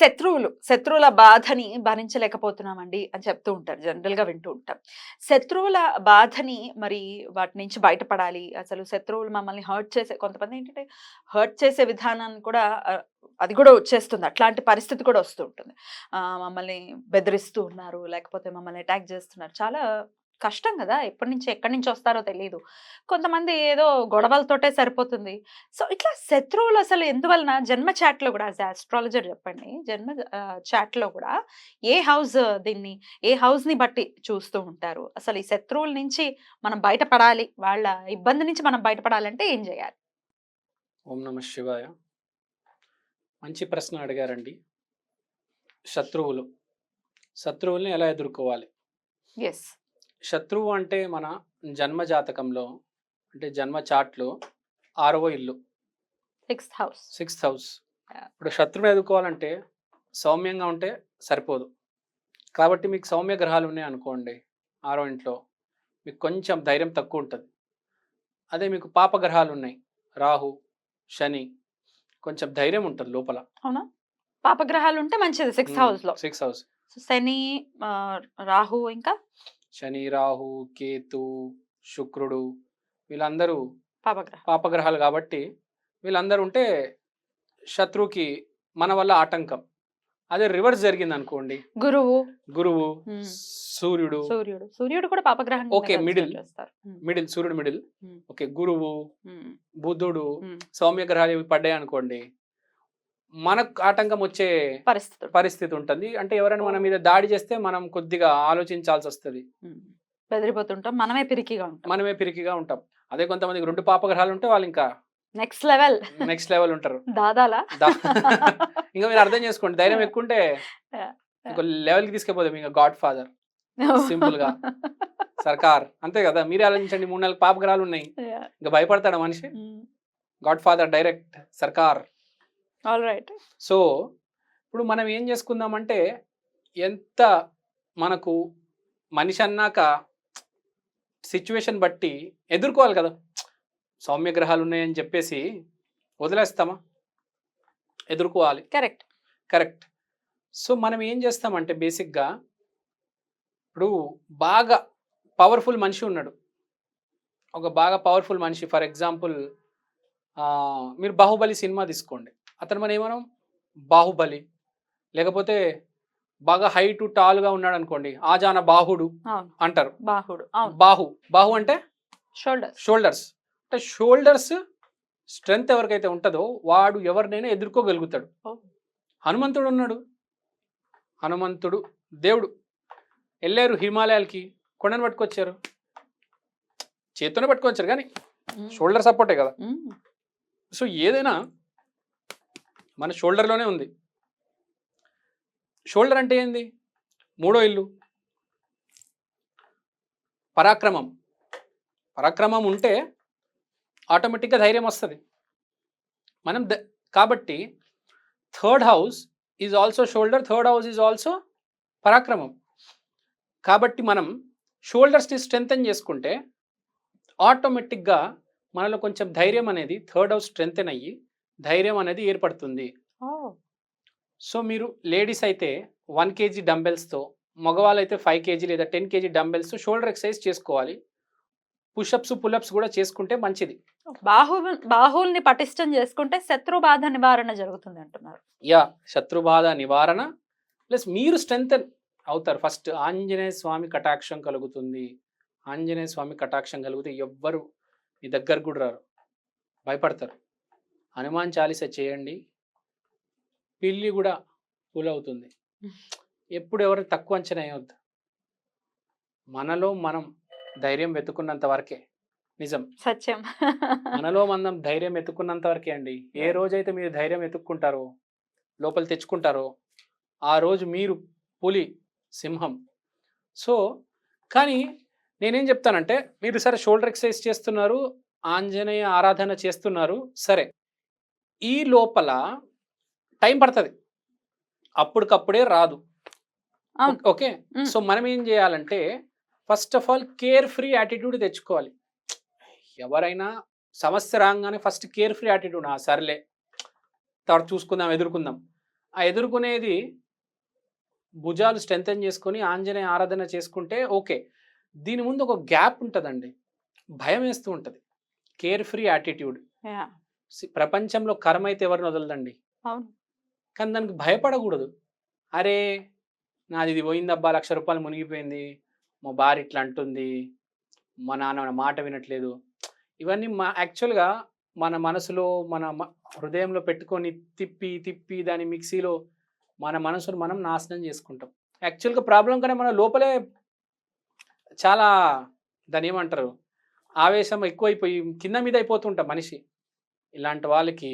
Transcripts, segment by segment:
శత్రువులు శత్రువుల బాధని భరించలేకపోతున్నామండి అని చెప్తూ ఉంటారు. జనరల్గా వింటూ ఉంటాం. శత్రువుల బాధని మరి వాటి నుంచి బయటపడాలి. అసలు శత్రువులు మమ్మల్ని హర్ట్ చేసే కొంతమంది ఏంటంటే హర్ట్ చేసే విధానాన్ని కూడా అది కూడా వచ్చేస్తుంది. అట్లాంటి పరిస్థితి కూడా వస్తూ ఉంటుంది. మమ్మల్ని బెదిరిస్తూ ఉన్నారు లేకపోతే మమ్మల్ని అటాక్ చేస్తున్నారు. చాలా కష్టం కదా! ఎప్పటి నుంచి ఎక్కడి నుంచి వస్తారో తెలియదు కొంతమంది ఏదో గొడవలతోటే సరిపోతుంది. సో ఇట్లా శత్రువులు అసలు ఎందువలన? జన్మ చాట్లో కూడా యాజ్ ఆస్ట్రాలజర్ చెప్పండి. జన్మ చాట్లో కూడా ఏ హౌస్ దీన్ని ఏ house ని బట్టి చూస్తూ ఉంటారు? అసలు ఈ శత్రువుల నుంచి మనం బయటపడాలి. వాళ్ళ ఇబ్బంది నుంచి మనం బయటపడాలంటే ఏం చేయాలి? ఓం నమ శివాయ. మంచి ప్రశ్న అడిగారండి. శత్రువులు. శత్రువుల్ని ఎలా ఎదుర్కోవాలి? ఎస్ శత్రువు అంటే మన జన్మ జాతకంలో అంటే జన్మ చాట్లో ఆరవ ఇల్లు. Sixth house sixth house. ఇప్పుడు శత్రువుని ఎదుర్కోవాలంటే సౌమ్యంగా ఉంటే సరిపోదు. కాబట్టి మీకు సౌమ్య గ్రహాలు ఉన్నాయి అనుకోండి ఆరో ఇంట్లో. మీకు కొంచెం ధైర్యం తక్కువ ఉంటుంది. అదే మీకు పాప గ్రహాలు ఉన్నాయి. రాహు శని కొంచెం ధైర్యం ఉంటుంది లోపల. అవునా? పాపగ్రహాలు ఉంటే మంచిది సిక్స్త్ హౌస్లో. సిక్స్ హౌస్ శని రాహు ఇంకా? శని రాహు కేతు శుక్రుడు వీళ్ళందరూ పాపగ్రహం పాపగ్రహాలు కాబట్టి వీళ్ళందరూ ఉంటే శత్రువుకి మన వల్ల ఆటంకం. అదే రివర్స్ జరిగింది అనుకోండి గురువు గురువు. సూర్యుడు. సూర్యుడు. సూర్యుడు కూడా పాపగ్రహం. చేస్తారు ఉమ్, మిడిల్. సూర్యుడు మిడిల్. ఓకే గురువు బుధుడు. సౌమ్య గ్రహాలు పడ్డాయి అనుకోండి మనకు ఆటంకం వచ్చే పరిస్థితులు పరిస్థితి ఉంటుంది. అంటే ఎవరైనా మన మీద దాడి చేస్తే మనం కొద్దిగా ఆలోచించాల్సి వస్తుంది. బెదిరిపోతుంటాం. మనమే పిరికిగా ఉంటాం. మనమే పిరికిగా ఉంటాం. అదే కొంతమందికి రెండు పాప గ్రహాలు ఉంటే వాళ్ళు ఇంకా నెక్స్ట్ లెవెల్. నెక్స్ట్ లెవెల్ ఉంటారు. దాదాలా? ఇంకా మీరు అర్థం చేసుకోండి. ధైర్యం ఎక్కువ ఉంటే లెవెల్కి తీసుకెళ్ళిపోతాం ఇంకా గాడ్ ఫాదర్ Simple గా. సర్కార్. అంతే కదా. మీరే ఆలోచించండి. మూడు నాలుగు పాప గ్రహాలు ఉన్నాయి ఇంకా భయపడతాడా మనిషి? Godfather direct Sarkar. All right. So ఇప్పుడు మనం ఏం చేసుకుందామంటే ఎంత మనకు మనిషి అన్నాక సిచ్యువేషన్ బట్టి ఎదుర్కోవాలి కదా. సౌమ్య గ్రహాలు ఉన్నాయని చెప్పేసి వదిలేస్తామా? ఎదుర్కోవాలి. కరెక్ట్. కరెక్ట్. సో మనం ఏం చేస్తామంటే బేసిక్గా ఇప్పుడు బాగా పవర్ఫుల్ మనిషి ఉన్నాడు. ఒక బాగా పవర్ఫుల్ మనిషి. ఫర్ ఎగ్జాంపుల్ మీరు బాహుబలి సినిమా తీసుకోండి. అతను మనం ఏమనం బాహుబలి. లేకపోతే బాగా హైట్ టాల్గా ఉన్నాడు అనుకోండి ఆజాన బాహుడు అంటారు. బాహుడు బాహు బాహు అంటే? షోల్డర్ షోల్డర్స్ అంటే షోల్డర్స్ స్ట్రెంగ్త్ ఎవరికైతే ఉంటుందో వాడు ఎవరినైనా ఎదుర్కోగలుగుతాడు. హనుమంతుడు ఉన్నాడు. హనుమంతుడు దేవుడు. వెళ్ళారు హిమాలయాలకి కొండను పట్టుకొచ్చారు. చేత్తోనే పట్టుకొచ్చారు కానీ షోల్డర్ సపోర్టే కదా. సో ఏదైనా మన షోల్డర్లోనే ఉంది. షోల్డర్ అంటే ఏంది? మూడో ఇల్లు. పరాక్రమం. పరాక్రమం ఉంటే ఆటోమేటిక్గా ధైర్యం వస్తుంది. మనం ద- కాబట్టి third house is also shoulder third house is also పరాక్రమం. కాబట్టి మనం షోల్డర్స్ని స్ట్రెంగ్తన్ చేసుకుంటే ఆటోమేటిక్గా మనలో కొంచెం ధైర్యం అనేది థర్డ్ హౌస్ స్ట్రెంగ్తన్ అయ్యి ధైర్యం అనేది ఏర్పడుతుంది. సో మీరు లేడీస్ అయితే వన్ కేజీ డంబెల్స్తో మగవాళ్ళు అయితే ఫైవ్ కేజీ లేదా టెన్ కేజీ డంబెల్స్తో షోల్డర్ ఎక్సర్సైజ్ చేసుకోవాలి. పుషప్స్ పుల్అప్స్ కూడా చేసుకుంటే మంచిది. బాహు బాహుల్ని పటిష్టం చేసుకుంటే శత్రు బాధ నివారణ జరుగుతుంది అంటున్నారు. యా శత్రుబాధ నివారణ ప్లస్ మీరు స్ట్రెంగ్త్ అవుతారు. ఫస్ట్ ఆంజనేయ స్వామి కటాక్షం కలుగుతుంది. ఆంజనేయ స్వామి కటాక్షం కలిగితే ఎవ్వరు మీ దగ్గర కూడా రారు. భయపడతారు. హనుమాన్ చాలీస చేయండి. పిల్లి కూడా కూల్ అవుతుంది. ఎప్పుడు ఎవరు తక్కువ అంచనా వేయవద్దు. మనలో మనం ధైర్యం వెతుకున్నంత వరకే. నిజం. సత్యం. మనలో మనం ధైర్యం ఎత్తుకున్నంత వరకే అండి. ఏ రోజైతే మీరు ధైర్యం ఎత్తుక్కుంటారో లోపల తెచ్చుకుంటారో ఆ రోజు మీరు పులి సింహం. సో కానీ నేనేం చెప్తానంటే మీరు సరే షోల్డర్ ఎక్సర్సైజ్ చేస్తున్నారు ఆంజనేయ ఆరాధన చేస్తున్నారు సరే. ఈ లోపల టైం పడుతుంది. అప్పటికప్పుడే రాదు. ఓకే. సో మనం ఏం చేయాలంటే first of all carefree attitude తెచ్చుకోవాలి. ఎవరైనా సమస్య రాగానే ఫస్ట్ కేర్ ఫ్రీ యాటిట్యూడ్ ఆ సర్లే. తర్వాత చూసుకుందాం ఎదుర్కొందాం. ఆ ఎదుర్కొనేది భుజాలు స్ట్రెంథన్ చేసుకొని ఆంజనేయ ఆరాధన చేసుకుంటే ఓకే. దీని ముందు ఒక గ్యాప్ ఉంటుందండి. భయం వేస్తూ ఉంటుంది. Carefree attitude. ప్రపంచంలో కర్మ అయితే ఎవరిని వదలదండి? అవును. కానీ దానికి భయపడకూడదు. అరే నాది ఇది పోయిందబ్బా లక్ష రూపాయలు మునిగిపోయింది మా భార్య ఇట్లా అంటుంది మా నాన్న మాట వినట్లేదు. ఇవన్నీ మా యాక్చువల్గా మన మనసులో మన హృదయంలో పెట్టుకొని తిప్పి తిప్పి దాని మిక్సీలో మన మనసును మనం నాశనం చేసుకుంటాం. యాక్చువల్గా ప్రాబ్లం కన్నా మన లోపలే చాలా దాని ఏమంటారు ఆవేశం ఎక్కువైపోయి కింద మీద అయిపోతుంటాం మనిషి. ఇలాంటి వాళ్ళకి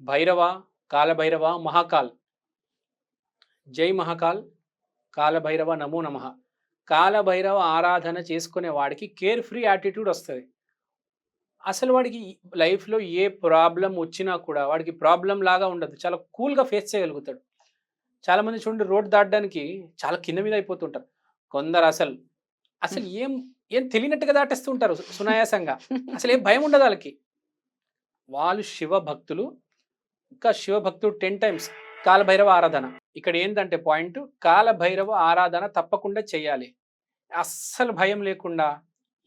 భైరవ కాలభైరవ మహాకాల్. జై మహాకాల్ కాలభైరవ నమో నమ. కాలభైరవ ఆరాధన చేసుకునే వాడికి కేర్ ఫ్రీ యాటిట్యూడ్ వస్తుంది. అసలు వాడికి లైఫ్లో ఏ ప్రాబ్లం వచ్చినా కూడా వాడికి ప్రాబ్లం లాగా ఉండదు. చాలా కూల్గా ఫేస్ చేయగలుగుతాడు. చాలామంది చూడండి రోడ్ దాటడానికి చాలా కింద మీద అయిపోతుంటారు. కొందరు అసలు అసలు ఏం ఏం తెలియనట్టుగా దాటేస్తూ ఉంటారు సునాయాసంగా. అసలు ఏం భయం ఉండదు వాళ్ళకి. వాళ్ళు శివ భక్తులు ఇంకా శివ భక్తుడు టెన్ టైమ్స్ కాలభైరవ ఆరాధన. ఇక్కడ ఏంటంటే పాయింట్ కాలభైరవ ఆరాధన తప్పకుండా చేయాలి. అస్సలు భయం లేకుండా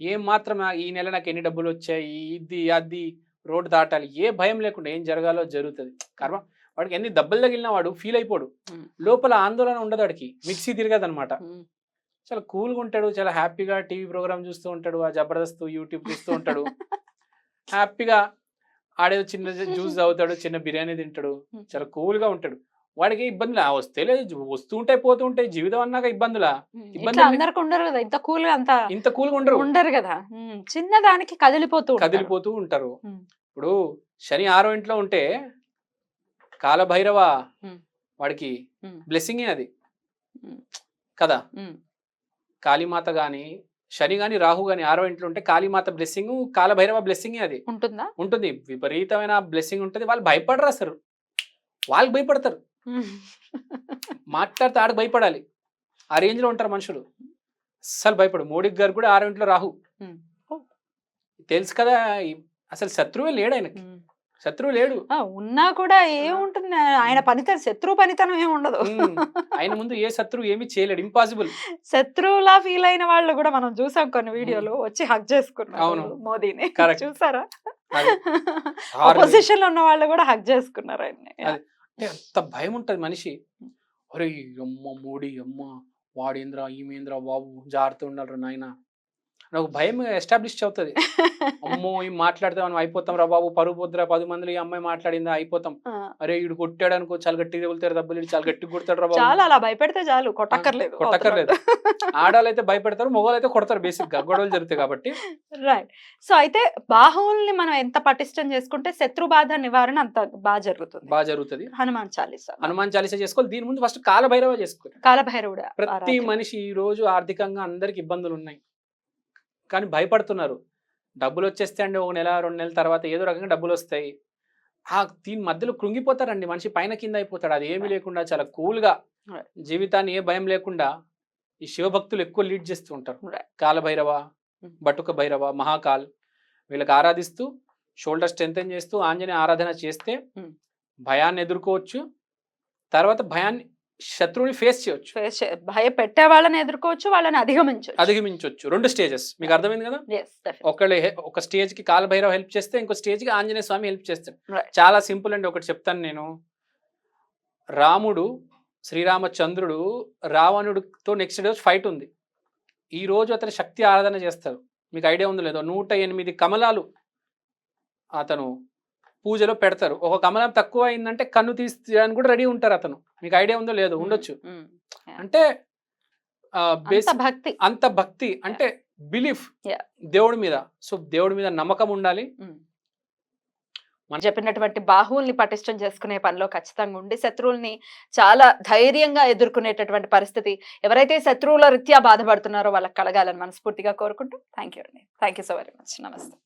ఏం మాత్రం ఈ నెల నాకు ఎన్ని డబ్బులు వచ్చాయి ఇది అది రోడ్డు దాటాలి ఏ భయం లేకుండా ఏం జరగాలో జరుగుతుంది. కర్మ వాడికి ఎన్ని దెబ్బలు తగిలినా వాడు ఫీల్ అయిపోడు. లోపల ఆందోళన ఉండదు వాడికి మిక్సీ తిరగదనమాట. చాలా కూల్గా ఉంటాడు చాలా హ్యాపీగా టీవీ ప్రోగ్రామ్ చూస్తూ ఉంటాడు ఆ జబర్దస్త్ యూట్యూబ్ చూస్తూ ఉంటాడు. హ్యాపీగా ఆడే చిన్న జ్యూస్ తాగుతాడు చిన్న బిర్యానీ తింటాడు చాలా కూల్గా ఉంటాడు. వాడికి ఇబ్బందులు? వస్తే లేదు వస్తూ ఉంటాయి పోతూ ఉంటాయి జీవితం అన్నాక ఇబ్బందులా? ఇబ్బంది అందరికి ఉండరు కదా? ఇంత కూల్ అంత ఇంత కూల్గా ఉండరు. ఉండరు కదా? చిన్న దానికి కదిలిపోతూ. కదిలిపోతూ ఉంటారు. ఇప్పుడు శని ఆరో ఇంట్లో ఉంటే కాలభైరవ. వాడికి. బ్లెస్సింగే అది. కదా. కాళీమాత గాని శని గాని రాహు గాని ఆరో ఇంట్లో ఉంటే కాళీమాత బ్లెస్సింగ్ కాలభైరవ బ్లెస్సింగే అది. ఉంటుందా? ఉంటుంది. విపరీతమైన బ్లెస్సింగ్ ఉంటుంది. వాళ్ళు భయపడరు అసలు. వాళ్ళు భయపడతారు. మాట్లాడితే ఆడకు భయపడాలి. ఆ రేంజ్లో ఉంటారు మనుషులు. అస్సలు భయపడు మోడీ గారు కూడా ఆరో ఇంట్లో రాహు. తెలుసు కదా అసలు శత్రువే లేడు ఆయనకి. శత్రువు లేడు. ఆ, ఉన్నా కూడా ఏముంటుంది? ఆయన పనితనం శత్రువు పనితనం ఏమి ఉండదు. ఆయన ముందు ఏ శత్రువు ఏమీ చేయలేడు. ఇంపాసిబుల్ శత్రువులా ఫీల్ అయిన వాళ్ళు కూడా మనం చూసాం కొన్ని వీడియోలు వచ్చి హక్ చేసుకున్నారు. మోదీని. చూసారా? అది. అపోజిషన్లో ఉన్న వాళ్ళు కూడా హక్ చేసుకున్నారు ఆయన్ని. అంటే అంత భయం ఉంటది మనిషి. అరే అమ్మ మోడీ అమ్మ వాడేంద్ర ఈమేంద్ర బాబు జాగ్రత్త ఉండాలి నాయన. నాకు భయం ఎస్టాబ్లిష్ అవుతుంది. అమ్మో ఈ మాట్లాడితే మనం అయిపోతాం రా బాబు పరుగు పొద్దురా పది మందిలో ఈ అమ్మాయి మాట్లాడిందా అయిపోతాం. అరే ఈడు కొట్టాడు అనుకో చాలా గట్టిగా తగులుతారు దెబ్బలు చాలా గట్టిగా కొడతాడు రా బాబు. చాలా అలా భయపెడితే చాలు కొట్టక్కర్లేదు కొట్టక్కర్లేదు. ఆడాలు అయితే భయపెడతారు మొగలు అయితే కొడతారు బేసిక్గా గొడవలు జరుగుతాయి కాబట్టి. రైట్. సో అయితే బాహువుల్ని మనం ఎంత పటిష్టం చేసుకుంటే శత్రు బాధ నివారణ అంత బాగా జరుగుతుంది. బాగా జరుగుతుంది. హనుమాన్ చాలీసా. హనుమాన్ చాలీసా చేసుకోవాలి. దీని ముందు ఫస్ట్ కాలభైరవ చేసుకోవాలి కాలభైరవుడు ప్రతి. మనిషి ఈ రోజు ఆర్థికంగా అందరికి ఇబ్బందులు ఉన్నాయి కానీ భయపడుతున్నారు డబ్బులు వచ్చేస్తే అండి ఒక నెల రెండు నెలల తర్వాత ఏదో రకంగా డబ్బులు వస్తాయి ఆ దీని మధ్యలో కృంగిపోతారండి మనిషి పైన కింద అయిపోతాడు అది ఏమీ లేకుండా చాలా కూల్గా. జీవితాన్ని ఏ భయం లేకుండా ఈ శివభక్తులు ఎక్కువ లీడ్ చేస్తూ ఉంటారు. కాలభైరవ. బటుక భైరవ మహాకాల్ వీళ్ళకి ఆరాధిస్తూ షోల్డర్ స్ట్రెంథన్ చేస్తూ ఆంజనేయ ఆరాధన చేస్తే. భయాన్ని ఎదుర్కోవచ్చు తర్వాత భయాన్ని శత్రువుని ఫేస్ చేయొచ్చు. చే- భయపెట్టే వాళ్ళని ఎదుర్కోవచ్చు వాళ్ళని అధిగమించవచ్చు అధిగమించవచ్చు రెండు స్టేజెస్ మీకు అర్థమైంది కదా. ఒకళ్ళు ఒక స్టేజ్కి కాలభైరవ హెల్ప్ చేస్తే ఇంకో స్టేజ్కి ఆంజనేయ స్వామి హెల్ప్ చేస్తాడు. చాలా సింపుల్ అండి. ఒకటి చెప్తాను నేను. రాముడు శ్రీరామచంద్రుడు రావణుడితో నెక్స్ట్ డే ఫైట్ ఉంది. ఈ రోజు అతను శక్తి ఆరాధన చేస్తారు మీకు ఐడియా ఉందో లేదో? నూట ఎనిమిది కమలాలు అతను పూజలో పెడతారు. ఒక కమలం తక్కువ అయిందంటే కన్ను తీయడానికి కూడా రెడీ ఉంటారు అతను. మీకు ఐడియా ఉందో లేదో ఉండొచ్చు. అంటే భక్తి. అంత భక్తి. అంటే బిలీఫ్. దేవుడి మీద. సో దేవుడి మీద నమ్మకం ఉండాలి. మన- చెప్పినటువంటి బాహువుల్ని పటిష్టం చేసుకునే పనిలో ఖచ్చితంగా ఉండి శత్రువుల్ని చాలా ధైర్యంగా ఎదుర్కొనేటటువంటి పరిస్థితి ఎవరైతే శత్రువుల రీత్యా బాధపడుతున్నారో వాళ్ళకి కలగాలని మనస్ఫూర్తిగా కోరుకుంటూ థ్యాంక్ యూ అండి. Thank you so very much. నమస్తే.